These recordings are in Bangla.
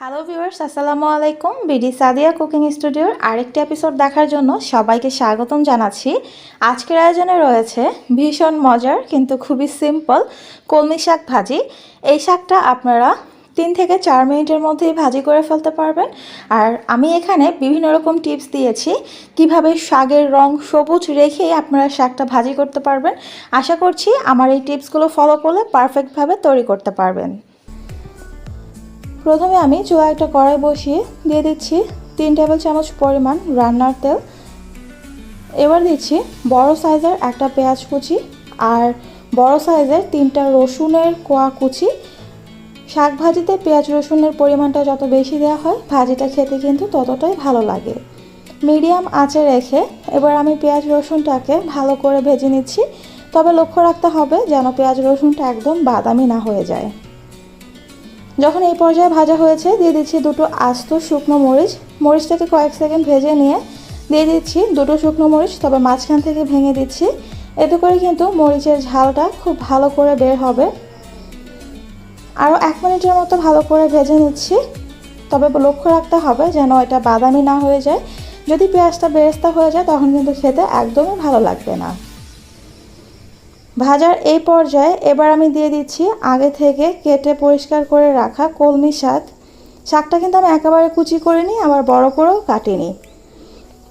হ্যালো ভিউয়ার্স আসসালামু আলাইকুম। বিডি সাদিয়া কুকিং স্টুডিওর আরেকটি এপিসোড দেখার জন্য সবাইকে স্বাগতম জানাচ্ছি। আজকের আয়োজনে রয়েছে ভীষণ মজার কিন্তু খুবই সিম্পল কলমি শাক ভাজি। এই শাকটা আপনারা তিন থেকে চার মিনিটের মধ্যেই ভাজি করে ফেলতে পারবেন। আর আমি এখানে বিভিন্ন রকম টিপস দিয়েছি কীভাবে শাকের রং সবুজ রেখেই আপনারা শাকটা ভাজি করতে পারবেন। আশা করছি আমার এই টিপসগুলো ফলো করলে পারফেক্টভাবে তৈরি করতে পারবেন। প্রথমে আমি চুলা একটা কড়াই বসিয়ে দিয়ে দিচ্ছি তিন টেবিল চামচ পরিমাণ রান্নার তেল। এবার দিচ্ছি বড় সাইজের একটা পেঁয়াজ কুচি আর বড় সাইজের তিনটা রসুনের কোয়া কুচি। শাক ভাজিতে পেঁয়াজ রসুনের পরিমাণটা যত বেশি দেওয়া হয়, ভাজিটা খেতে কিন্তু ততটাই ভালো লাগে। মিডিয়াম আঁচে রেখে এবার আমি পেঁয়াজ রসুনটাকে ভালো করে ভেজে নিচ্ছি। তবে লক্ষ্য রাখতে হবে যেন পেঁয়াজ রসুনটা একদম বাদামি না হয়ে যায়। যখন এই পর্যায়ে ভাজা হয়েছে, দিয়ে দিচ্ছি দুটো আস্ত শুকনো মরিচ। মরিচটাকে কয়েক সেকেন্ড ভেজে নিয়ে দিয়ে দিচ্ছি দুটো শুকনো মরিচ, তবে মাঝখান থেকে ভেঙে দিচ্ছি। এতে করে কিন্তু মরিচের ঝালটা খুব ভালো করে বের হবে। আরও এক মিনিটের মতো ভালো করে ভেজে নিচ্ছি। তবে লক্ষ্য রাখতে হবে যেন এটা বাদামি না হয়ে যায়। যদি পেঁয়াজটা বেরেস্তা হয়ে যায়, তখন কিন্তু খেতে একদমই ভালো লাগবে না। ভাজার এই পর্যায়ে এবার আমি দিয়ে দিচ্ছি আগে থেকে কেটে পরিষ্কার করে রাখা কলমি শাক। শাকটা কিন্তু আমি একেবারে কুচি করিনি, আবার বড় করেও কাটিনি।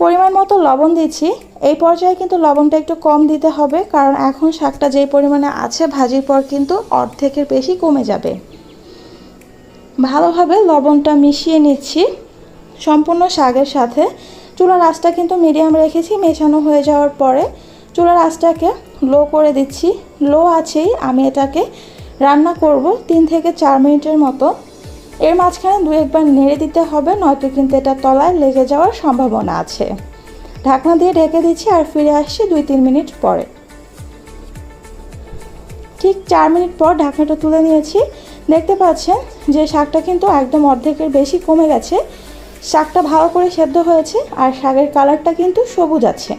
পরিমাণ মতো লবণ দিচ্ছি। এই পর্যায়ে কিন্তু লবণটা একটু কম দিতে হবে, কারণ এখন শাকটা যেই পরিমাণে আছে, ভাজির পর কিন্তু অর্ধেকের বেশি কমে যাবে। ভালোভাবে লবণটা মিশিয়ে নিচ্ছি সম্পূর্ণ শাকের সাথে। চুলার আঁচটা কিন্তু মিডিয়াম রেখেছি, মেশানো হয়ে যাওয়ার পরে চুলার আঁচটাকে লো করে দিচ্ছি। লো আছেই, আমি এটাকে রান্না করব তিন থেকে চার মিনিটের মতো। এর মাঝখানে দু একবার নেড়ে দিতে হবে, নয়তো কিন্তু এটা তলায় লেগে যাওয়ার সম্ভাবনা আছে। ঢাকনা দিয়ে ঢেকে দিচ্ছি আর ফিরে আসছি দুই তিন মিনিট পরে। ঠিক চার মিনিট পর ঢাকনাটা তুলে নিয়েছি। দেখতে পাচ্ছেন যে শাকটা কিন্তু একদম অর্ধেকের বেশি কমে গেছে। শাকটা ভালো করে সেদ্ধ হয়েছে আর শাকের কালারটা কিন্তু সবুজ আছে।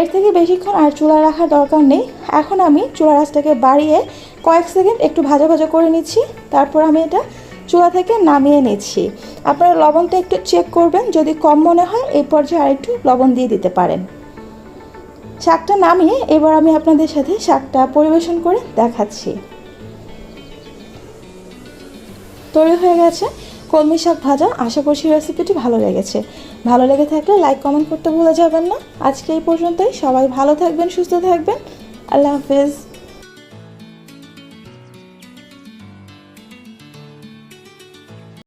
এর থেকে বেশিক্ষণ আর চুলা রাখার দরকার নেই। এখন আমি চুলা রাসটাকে বাড়িয়ে কয়েক সেকেন্ড একটু ভাজা ভাজা করে নিচ্ছি। তারপর আমি এটা চুলা থেকে নামিয়ে নিচ্ছি। আপনারা লবণটা একটু চেক করবেন, যদি কম মনে হয় এই পর্যায়ে আরেকটু লবণ দিয়ে দিতে পারেন। শাকটা নামিয়ে এবার আমি আপনাদের সাথে শাকটা পরিবেশন করে দেখাচ্ছি। তৈরি হয়ে গেছে। কলমি শাক ভাজা, আশা করছি রেসিপিটি ভালো লেগেছে। ভালো লেগে থাকলে লাইক কমেন্ট করতে ভুলে যাবেন না। আজকে এই পর্যন্তই। সবাই ভালো থাকবেন, সুস্থ থাকবেন। আল্লাহ হাফেজ।